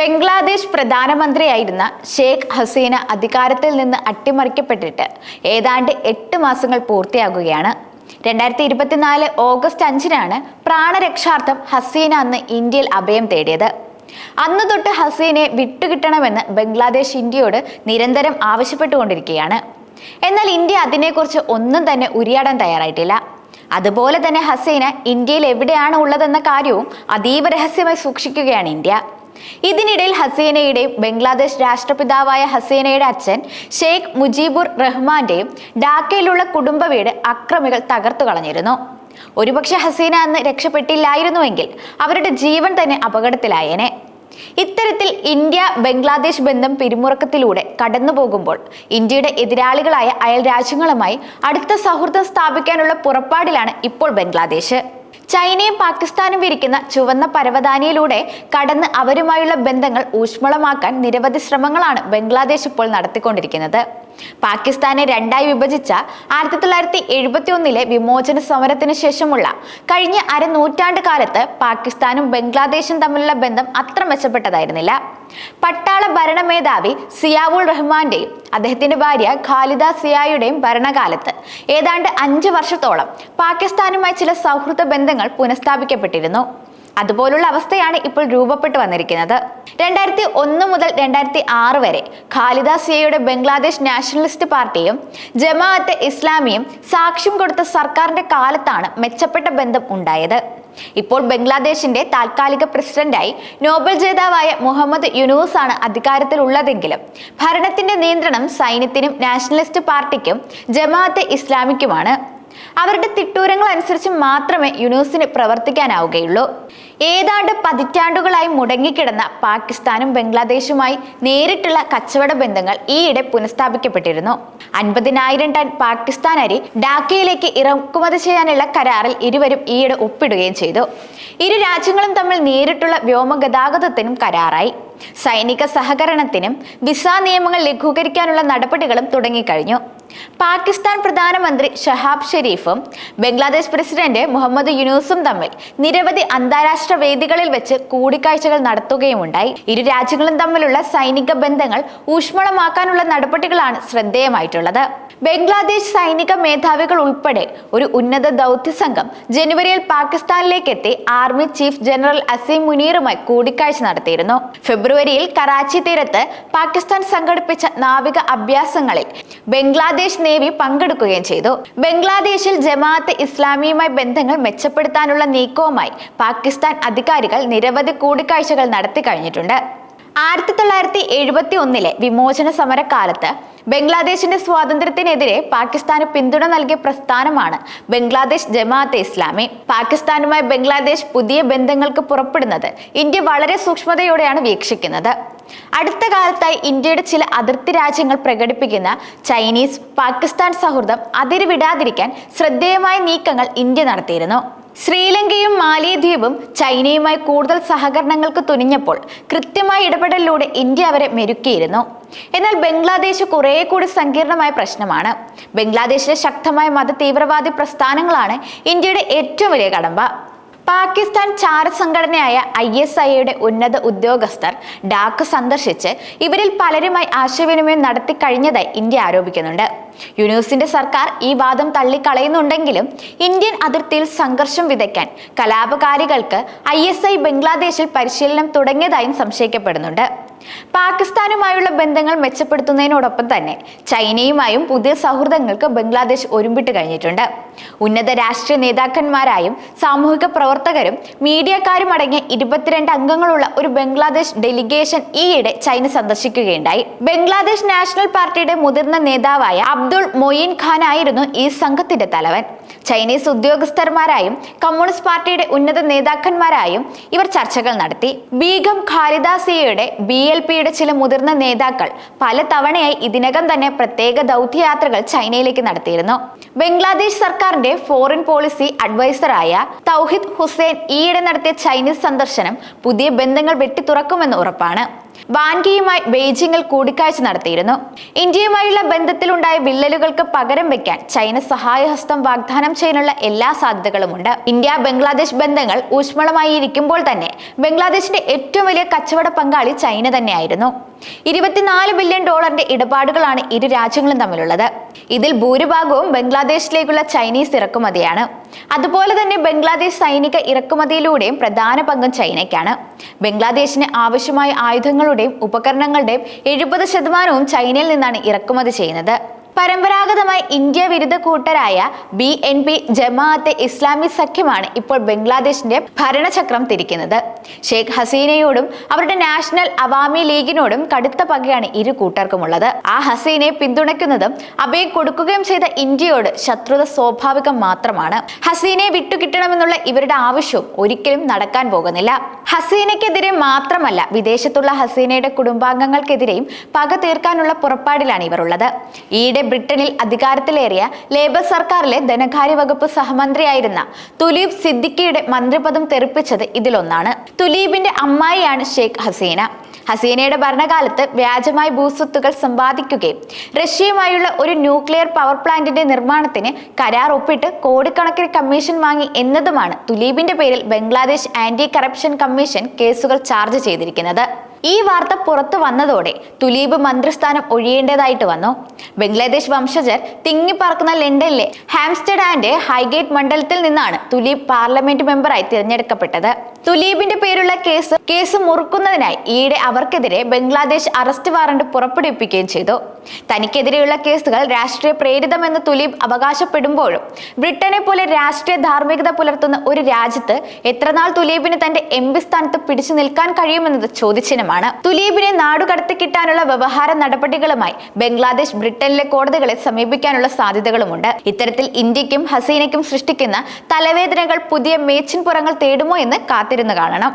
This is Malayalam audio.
ബംഗ്ലാദേശ് പ്രധാനമന്ത്രിയായിരുന്ന ഷെയ്ഖ് ഹസീന അധികാരത്തിൽ നിന്ന് അട്ടിമറിക്കപ്പെട്ടിട്ട് ഏതാണ്ട് എട്ട് മാസങ്ങൾ പൂർത്തിയാകുകയാണ്. രണ്ടായിരത്തി ഇരുപത്തിനാല് ഓഗസ്റ്റ് അഞ്ചിനാണ് പ്രാണരക്ഷാർത്ഥം ഹസീന അന്ന് ഇന്ത്യയിൽ അഭയം തേടിയത്. അന്ന് തൊട്ട് ഹസീനയെ വിട്ടുകിട്ടണമെന്ന് ബംഗ്ലാദേശ് ഇന്ത്യയോട് നിരന്തരം ആവശ്യപ്പെട്ടുകൊണ്ടിരിക്കുകയാണ്. എന്നാൽ ഇന്ത്യ അതിനെക്കുറിച്ച് ഒന്നും തന്നെ ഉരിയാടാൻ തയ്യാറായിട്ടില്ല. അതുപോലെ തന്നെ ഹസീന ഇന്ത്യയിൽ എവിടെയാണ് ഉള്ളതെന്ന കാര്യവും അതീവ രഹസ്യമായി സൂക്ഷിക്കുകയാണ് ഇന്ത്യ. ഇതിനിടയിൽ ഹസീനയുടെയും ബംഗ്ലാദേശ് രാഷ്ട്രപിതാവായ ഹസീനയുടെ അച്ഛൻ ഷെയ്ഖ് മുജീബുർ റഹ്മാന്റെയും ഡാക്കയിലുള്ള കുടുംബ വീട് അക്രമികൾ തകർത്തു കളഞ്ഞിരുന്നു. ഒരുപക്ഷെ ഹസീന അന്ന് രക്ഷപ്പെട്ടില്ലായിരുന്നുവെങ്കിൽ അവരുടെ ജീവൻ തന്നെ അപകടത്തിലായേനെ. ഇത്തരത്തിൽ ഇന്ത്യ ബംഗ്ലാദേശ് ബന്ധം പിരിമുറക്കത്തിലൂടെ കടന്നു പോകുമ്പോൾ ഇന്ത്യയുടെ എതിരാളികളായ അയൽ രാജ്യങ്ങളുമായി അടുത്ത സൗഹൃദം സ്ഥാപിക്കാനുള്ള പുറപ്പാടിലാണ് ഇപ്പോൾ ബംഗ്ലാദേശ്. ചൈനയും പാകിസ്ഥാനും വിരിക്കുന്ന ചുവന്ന പരവതാനിയിലൂടെ കടന്ന് അവരുമായുള്ള ബന്ധങ്ങൾ ഊഷ്മളമാക്കാൻ നിരവധി ശ്രമങ്ങളാണ് ബംഗ്ലാദേശ് ഇപ്പോൾ നടത്തിക്കൊണ്ടിരിക്കുന്നത്. പാകിസ്ഥാനെ രണ്ടായി വിഭജിച്ച ആയിരത്തി തൊള്ളായിരത്തി എഴുപത്തി ഒന്നിലെ വിമോചന സമരത്തിന് ശേഷമുള്ള കഴിഞ്ഞ അരനൂറ്റാണ്ട് കാലത്ത് പാകിസ്ഥാനും ബംഗ്ലാദേശും തമ്മിലുള്ള ബന്ധം അത്ര മെച്ചപ്പെട്ടതായിരുന്നില്ല. പട്ടാള ഭരണ മേധാവി സിയാവുൾ റഹ്മാന്റെയും അദ്ദേഹത്തിന്റെ ഭാര്യ ഖാലിദ സിയായുടെയും ഭരണകാലത്ത് ഏതാണ്ട് അഞ്ച് വർഷത്തോളം പാകിസ്ഥാനുമായി ചില സൗഹൃദ ബന്ധങ്ങൾ പുനഃസ്ഥാപിക്കപ്പെട്ടിരുന്നു. അതുപോലുള്ള അവസ്ഥയാണ് ഇപ്പോൾ രൂപപ്പെട്ടു വന്നിരിക്കുന്നത്. രണ്ടായിരത്തി ഒന്ന് മുതൽ രണ്ടായിരത്തി ആറ് വരെ ഖാലിദ സിയയുടെ ബംഗ്ലാദേശ് നാഷണലിസ്റ്റ് പാർട്ടിയും ജമാഅത്തെ ഇസ്ലാമിയും സാക്ഷ്യം കൊടുത്ത സർക്കാരിന്റെ കാലത്താണ് മെച്ചപ്പെട്ട ബന്ധം ഉണ്ടായത്. ഇപ്പോൾ ബംഗ്ലാദേശിന്റെ താൽക്കാലിക പ്രസിഡന്റായി നോബൽ ജേതാവായ മുഹമ്മദ് യുനൂസ് ആണ് അധികാരത്തിലുള്ളതെങ്കിലും ഭരണത്തിന്റെ നിയന്ത്രണം സൈന്യത്തിനും നാഷണലിസ്റ്റ് പാർട്ടിക്കും ജമാഅത്തെ ഇസ്ലാമിക്കുമാണ്. അവരുടെ തിട്ടൂരങ്ങൾ അനുസരിച്ച് മാത്രമേ യുനൂസിന് പ്രവർത്തിക്കാനാവുകയുള്ളൂ. ഏതാണ്ട് പതിറ്റാണ്ടുകളായി മുടങ്ങിക്കിടന്ന പാകിസ്ഥാനും ബംഗ്ലാദേശുമായി നേരിട്ടുള്ള കച്ചവട ബന്ധങ്ങൾ ഈയിടെ പുനഃസ്ഥാപിക്കപ്പെട്ടിരുന്നു. അൻപതിനായിരം ടൺ പാകിസ്ഥാൻ അരി ഡാക്കയിലേക്ക് ഇറക്കുമതി ചെയ്യാനുള്ള കരാറിൽ ഇരുവരും ഈയിടെ ഒപ്പിടുകയും ചെയ്തു. ഇരു രാജ്യങ്ങളും തമ്മിൽ നേരിട്ടുള്ള വ്യോമഗതാഗതത്തിനും കരാറായി. സൈനിക സഹകരണത്തിനും വിസ നിയമങ്ങൾ ലഘൂകരിക്കാനുള്ള നടപടികളും തുടങ്ങിക്കഴിഞ്ഞു. പാകിസ്ഥാൻ പ്രധാനമന്ത്രി ഷഹാബ് ഷെരീഫും ബംഗ്ലാദേശ് പ്രസിഡന്റ് മുഹമ്മദ് യുനൂസും തമ്മിൽ നിരവധി അന്താരാഷ്ട്ര വേദികളിൽ വെച്ച് കൂടിക്കാഴ്ചകൾ നടത്തുകയുമുണ്ടായി. ഇരു രാജ്യങ്ങളും തമ്മിലുള്ള സൈനിക ബന്ധങ്ങൾ ഊഷ്മളമാക്കാനുള്ള നടപടികളാണ് ശ്രദ്ധേയമായിട്ടുള്ളത്. ബംഗ്ലാദേശ് സൈനിക മേധാവികൾ ഉൾപ്പെടെ ഒരു ഉന്നത ദൗത്യ സംഘം ജനുവരിയിൽ പാകിസ്ഥാനിലേക്ക് എത്തി ആർമി ചീഫ് ജനറൽ അസീം മുനീറുമായി കൂടിക്കാഴ്ച നടത്തിയിരുന്നു. ഫെബ്രുവരിയിൽ കറാച്ചി തീരത്ത് പാകിസ്ഥാൻ സംഘടിപ്പിച്ച നാവിക അഭ്യാസങ്ങളിൽ ബംഗ്ലാദേശ് നേവി പങ്കെടുക്കുകയും ചെയ്തു. ബംഗ്ലാദേശിൽ ജമാഅത്ത് ഇസ്ലാമിയുമായി ബന്ധങ്ങൾ മെച്ചപ്പെടുത്താനുള്ള നീക്കവുമായി പാകിസ്ഥാൻ അധികാരികൾ നിരവധി കൂടിക്കാഴ്ചകൾ നടത്തി കഴിഞ്ഞിട്ടുണ്ട്. ആയിരത്തി തൊള്ളായിരത്തി എഴുപത്തി ഒന്നിലെ വിമോചന സമരകാലത്ത് ബംഗ്ലാദേശിന്റെ സ്വാതന്ത്ര്യത്തിനെതിരെ പാകിസ്ഥാന് പിന്തുണ നൽകിയ പ്രസ്ഥാനമാണ് ബംഗ്ലാദേശ് ജമാഅത്തെ ഇസ്ലാമി. പാകിസ്ഥാനുമായി ബംഗ്ലാദേശ് പുതിയ ബന്ധങ്ങൾക്ക് പുറപ്പെടുന്നത് ഇന്ത്യ വളരെ സൂക്ഷ്മതയോടെയാണ് വീക്ഷിക്കുന്നത്. അടുത്ത കാലത്തായി ഇന്ത്യയുടെ ചില അതിർത്തി രാജ്യങ്ങൾ പ്രകടിപ്പിക്കുന്ന ചൈനീസ് പാകിസ്ഥാൻ സൗഹൃദം അതിരുവിടാതിരിക്കാൻ ശ്രദ്ധേയമായ നീക്കങ്ങൾ ഇന്ത്യ നടത്തിയിരുന്നു. ശ്രീലങ്കയും മാലിദ്വീപും ചൈനയുമായി കൂടുതൽ സഹകരണങ്ങൾക്ക് തുനിഞ്ഞപ്പോൾ കൃത്യമായ ഇടപെടലിലൂടെ ഇന്ത്യ അവരെ മെരുക്കിയിരുന്നു. എന്നാൽ ബംഗ്ലാദേശ് കുറേ കൂടി സങ്കീർണമായ പ്രശ്നമാണ്. ബംഗ്ലാദേശിലെ ശക്തമായ മത തീവ്രവാദി പ്രസ്ഥാനങ്ങളാണ് ഇന്ത്യയുടെ ഏറ്റവും വലിയ കടമ്പ. പാകിസ്ഥാൻ ചാര സംഘടനയായ ഐ എസ് ഐയുടെ ഉന്നത ഉദ്യോഗസ്ഥർ ഡാക്ക് സന്ദർശിച്ച് ഇവരിൽ പലരുമായി ആശയവിനിമയം നടത്തി കഴിഞ്ഞതായി ഇന്ത്യ ആരോപിക്കുന്നുണ്ട്. യുനൂസിന്റെ സർക്കാർ ഈ വാദം തള്ളിക്കളയുന്നുണ്ടെങ്കിലും ഇന്ത്യൻ അതിർത്തിയിൽ സംഘർഷം വിതയ്ക്കാൻ കലാപകാരികൾക്ക് ഐ ബംഗ്ലാദേശിൽ പരിശീലനം തുടങ്ങിയതായും സംശയിക്കപ്പെടുന്നുണ്ട്. പാകിസ്ഥാനുമായുള്ള ബന്ധങ്ങൾ മെച്ചപ്പെടുത്തുന്നതിനോടൊപ്പം തന്നെ ചൈനയുമായും പുതിയ സൗഹൃദങ്ങൾക്ക് ബംഗ്ലാദേശ് ഒരുമ്പിട്ട് കഴിഞ്ഞിട്ടുണ്ട്. ഉന്നത രാഷ്ട്രീയ നേതാക്കന്മാരായും സാമൂഹിക പ്രവർത്തകരും മീഡിയക്കാരും അടങ്ങിയ ഇരുപത്തിരണ്ട് അംഗങ്ങളുള്ള ഒരു ബംഗ്ലാദേശ് ഡെലിഗേഷൻ ഈയിടെ ചൈന സന്ദർശിക്കുകയുണ്ടായി. ബംഗ്ലാദേശ് നാഷണൽ പാർട്ടിയുടെ മുതിർന്ന നേതാവായ അബ്ദുൾ മൊയിൻ ഖാൻ ആയിരുന്നു ഈ സംഘത്തിന്റെ തലവൻ. ചൈനീസ് ഉദ്യോഗസ്ഥന്മാരായും കമ്മ്യൂണിസ്റ്റ് പാർട്ടിയുടെ ഉന്നത നേതാക്കന്മാരായും ഇവർ ചർച്ചകൾ നടത്തി. ബീഗം ഖാലിദാസിയയുടെ ബി എൽ പിയുടെ ചില മുതിർന്ന നേതാക്കൾ പല തവണയായി ഇതിനകം തന്നെ പ്രത്യേക ദൗത്യയാത്രകൾ ചൈനയിലേക്ക് നടത്തിയിരുന്നു. ബംഗ്ലാദേശ് സർക്കാരിന്റെ ഫോറിൻ പോളിസി അഡ്വൈസറായ തൗഹിദ് ഹുസൈൻ ഈയിടെ നടത്തിയ ചൈനീസ് സന്ദർശനം പുതിയ ബന്ധങ്ങൾ വെട്ടിത്തുറക്കുമെന്ന് ഉറപ്പാണ്. വാൻകിയുമായി ബെയ്ജിങ്ങിൽ കൂടിക്കാഴ്ച നടത്തിയിരുന്നു. ഇന്ത്യയുമായുള്ള ബന്ധത്തിലുണ്ടായ വിള്ളലുകൾക്ക് പകരം വെക്കാൻ ചൈന സഹായഹസ്തം വാഗ്ദാനം ചെയ്യാനുള്ള എല്ലാ സാധ്യതകളുമുണ്ട്. ഇന്ത്യ ബംഗ്ലാദേശ് ബന്ധങ്ങൾ ഊഷ്മളമായിരിക്കുമ്പോൾ തന്നെ ബംഗ്ലാദേശിന്റെ ഏറ്റവും വലിയ കച്ചവട പങ്കാളി ചൈന തന്നെയായിരുന്നു. ഇരുപത്തിനാല് ബില്യൺ ഡോളറിന്റെ ഇടപാടുകളാണ് ഇരു രാജ്യങ്ങളും തമ്മിലുള്ളത്. ഇതിൽ ഭൂരിഭാഗവും ബംഗ്ലാദേശിലേക്കുള്ള ചൈനീസ് ഇറക്കുമതിയാണ്. അതുപോലെ തന്നെ ബംഗ്ലാദേശ് സൈനിക ഇറക്കുമതിയിലൂടെയും പ്രധാന പങ്കും ചൈനയ്ക്കാണ്. ബംഗ്ലാദേശിന് ആവശ്യമായ ആയുധങ്ങളുടെയും ഉപകരണങ്ങളുടെയും എഴുപത് ശതമാനവും ചൈനയിൽ നിന്നാണ് ഇറക്കുമതി ചെയ്യുന്നത്. പരമ്പരാഗതമായി ഇന്ത്യ വിരുദ്ധ കൂട്ടരായ B N P Jamaat e Islami സഖ്യമാണ് ഇപ്പോൾ ബംഗ്ലാദേശിന്റെ ഭരണചക്രം തിരിക്കുന്നത്. ഷെയ്ഖ് ഹസീനയോടും അവരുടെ നാഷണൽ അവാമി ലീഗിനോടും കടുത്ത പകയാണ് ഇരു കൂട്ടർക്കുമുള്ളത്. ആ ഹസീനയെ പിന്തുണയ്ക്കുന്നതും അഭയം കൊടുക്കുകയും ചെയ്ത ഇന്ത്യയോട് ശത്രുത സ്വാഭാവികം മാത്രമാണ്. ഹസീനയെ വിട്ടുകിട്ടണമെന്നുള്ള ഇവരുടെ ആവശ്യവും ഒരിക്കലും നടക്കാൻ പോകുന്നില്ല. ഹസീനയ്ക്കെതിരെ മാത്രമല്ല വിദേശത്തുള്ള ഹസീനയുടെ കുടുംബാംഗങ്ങൾക്കെതിരെയും പക തീർക്കാനുള്ള പുറപ്പാടിലാണ് ഇവർ ഉള്ളത്. ഈയിടെ ബ്രിട്ടനിൽ അധികാരത്തിലേറിയ ലേബർ സർക്കാരിലെ ധനകാര്യ വകുപ്പ് സഹമന്ത്രിയായിരുന്ന തുലീബ് സിദ്ദിഖിയുടെ മന്ത്രിപദം തെറിപ്പിച്ചത് ഇതിലൊന്നാണ്. തുലീബിന്റെ അമ്മായിയാണ് ഷെയ്ഖ് ഹസീന. ഹസീനയുടെ ഭരണകാലത്ത് വ്യാജമായി ഭൂസ്വത്തുകൾ സമ്പാദിക്കുകയും റഷ്യയുമായുള്ള ഒരു ന്യൂക്ലിയർ പവർ പ്ലാന്റിന്റെ നിർമ്മാണത്തിന് കരാർ ഒപ്പിട്ട് കോടിക്കണക്കിന് കമ്മീഷൻ വാങ്ങി എന്നതുമാണ് തുലീബിന്റെ പേരിൽ ബംഗ്ലാദേശ് ആന്റി കറപ്ഷൻ കമ്മീഷൻ കേസുകൾ ചാർജ് ചെയ്തിരിക്കുന്നത്. ഈ വാർത്ത പുറത്തു വന്നതോടെ തുലീബ് മന്ത്രിസ്ഥാനം ഒഴിയേണ്ടതായിട്ട് വന്നു. ബംഗ്ലാദേശ് വംശജർ തിങ്ങിപ്പറക്കുന്ന ലണ്ടനിലെ ആൻഡ് ഹൈഗേറ്റ് മണ്ഡലത്തിൽ നിന്നാണ് തുലീബ് പാർലമെന്റ് മെമ്പറായി തിരഞ്ഞെടുക്കപ്പെട്ടത്. തുലീബിന്റെ പേരുള്ള കേസ് കേസ് മുറുക്കുന്നതിനായി ഈയിടെ അവർക്കെതിരെ ബംഗ്ലാദേശ് അറസ്റ്റ് വാറണ്ട് പുറപ്പെടുവിപ്പിക്കുകയും ചെയ്തു. തനിക്കെതിരെയുള്ള കേസുകൾ രാഷ്ട്രീയ പ്രേരിതമെന്ന് തുലീബ് അവകാശപ്പെടുമ്പോഴും ബ്രിട്ടനെ പോലെ രാഷ്ട്രീയ ധാർമ്മികത പുലർത്തുന്ന ഒരു രാജ്യത്ത് എത്രനാൾ തുലീബിന് തന്റെ എം പി സ്ഥാനത്ത് പിടിച്ചു നിൽക്കാൻ കഴിയുമെന്നത് ചോദ്യചിഹ്നമാണ്. തുലീബിനെ നാടുകടത്തി കിട്ടാനുള്ള വ്യവഹാര നടപടികളുമായി ബംഗ്ലാദേശ് ബ്രിട്ടനിലെ കോടതികളെ സമീപിക്കാനുള്ള സാധ്യതകളുമുണ്ട്. ഇത്തരത്തിൽ ഇന്ത്യക്കും ഹസീനയ്ക്കും സൃഷ്ടിക്കുന്ന തലവേദനകൾ പുതിയ മേച്ചിൻ പുറങ്ങൾ തേടുമോ എന്ന് കാത്തിരുന്നു കാണണം.